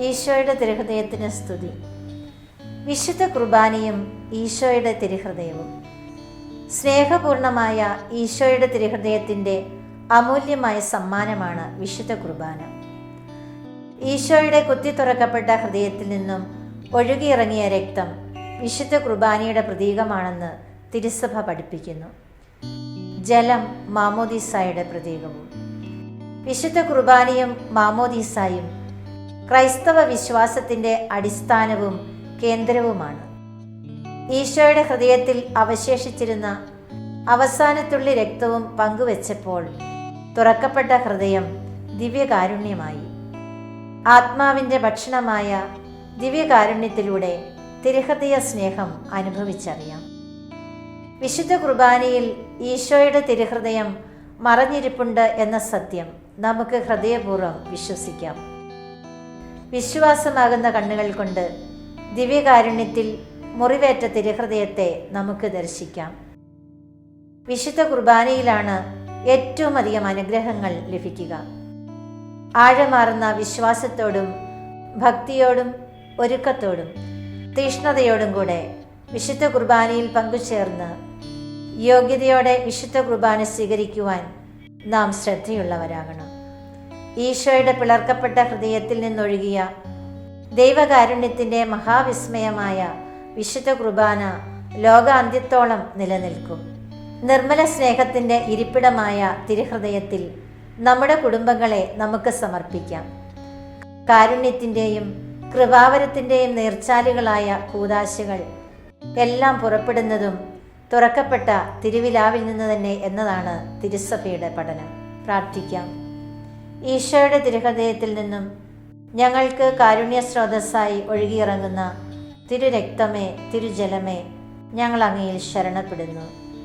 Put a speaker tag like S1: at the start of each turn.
S1: ഈശോയുടെ തിരുഹൃദയത്തിന് സ്തുതി. വിശുദ്ധ കുർബാനയും ഈശോയുടെ തിരുഹൃദയവും. സ്നേഹപൂർണമായ ഈശോയുടെ തിരുഹൃദയത്തിന്റെ അമൂല്യമായ സമ്മാനമാണ് വിശുദ്ധ കുർബാന. ഈശോയുടെ കുത്തി തുറക്കപ്പെട്ട ഹൃദയത്തിൽ നിന്നും ഒഴുകിയിറങ്ങിയ രക്തം വിശുദ്ധ കുർബാനയുടെ പ്രതീകമാണെന്ന് തിരുസഭ പഠിപ്പിക്കുന്നു. ജലം മാമോദീസായുടെ പ്രതീകവും. വിശുദ്ധ കുർബാനയും മാമോദീസായും ക്രൈസ്തവ വിശ്വാസത്തിന്റെ അടിസ്ഥാനവും കേന്ദ്രവുമാണ്. ഈശോയുടെ ഹൃദയത്തിൽ അവശേഷിച്ചിരുന്ന അവസാനത്തുള്ളി രക്തവും പങ്കുവെച്ചപ്പോൾ തുറക്കപ്പെട്ട ഹൃദയം ദിവ്യകാരുണ്യമായി. ആത്മാവിന്റെ ഭക്ഷണമായ ദിവ്യകാരുണ്യത്തിലൂടെ തിരുഹൃദയ സ്നേഹം അനുഭവിച്ചറിയാം. വിശുദ്ധ കുർബാനയിൽ ഈശോയുടെ തിരുഹൃദയം മറഞ്ഞിരിപ്പുണ്ട് എന്ന സത്യം നമുക്ക് ഹൃദയപൂർവം വിശ്വസിക്കാം. വിശ്വാസമാകുന്ന കണ്ണുകൾ കൊണ്ട് ദിവ്യകാരുണ്യത്തിൽ മുറിവേറ്റ തിരുഹൃദയത്തെ നമുക്ക് ദർശിക്കാം. വിശുദ്ധ കുർബാനയിലാണ് ഏറ്റവും അധികം അനുഗ്രഹങ്ങൾ ലഭിക്കുക. ആഴമാർന്ന വിശ്വാസത്തോടും ഭക്തിയോടും ഒരുക്കത്തോടും തീഷ്ണതയോടും കൂടെ വിശുദ്ധ കുർബാനയിൽ പങ്കുചേർന്ന് യോഗ്യതയോടെ വിശുദ്ധ കുർബാന സ്വീകരിക്കുവാൻ നാം ശ്രദ്ധയുള്ളവരാകണം. ഈശോയുടെ പിളർക്കപ്പെട്ട ഹൃദയത്തിൽ നിന്നൊഴുകിയ ദൈവകാരുണ്യത്തിന്റെ മഹാവിസ്മയമായ വിശുദ്ധ കുർബാന ലോകാന്ത്യത്തോളം നിലനിൽക്കും. നിർമ്മല സ്നേഹത്തിന്റെ ഇരിപ്പിടമായ തിരുഹൃദയത്തിൽ നമ്മുടെ കുടുംബങ്ങളെ നമുക്ക് സമർപ്പിക്കാം. കാരുണ്യത്തിന്റെയും കൃപാവരത്തിന്റെയും നേർച്ചാലുകളായ കൂതാശകൾ എല്ലാം പുറപ്പെടുന്നതും തുറക്കപ്പെട്ട തിരുവിലാവിൽ നിന്ന് തന്നെ എന്നതാണ് തിരുസഭയുടെ പഠനം. പ്രാർത്ഥിക്കാം. ഈശോയുടെ തിരുഹൃദയത്തിൽ നിന്നും ഞങ്ങൾക്ക് കാരുണ്യ സ്രോതസ്സായി ഒഴുകിയിറങ്ങുന്ന തിരുരക്തമേ തിരുജലമേ ഞങ്ങൾ അങ്ങയിൽ ശരണപ്പെടുന്നു.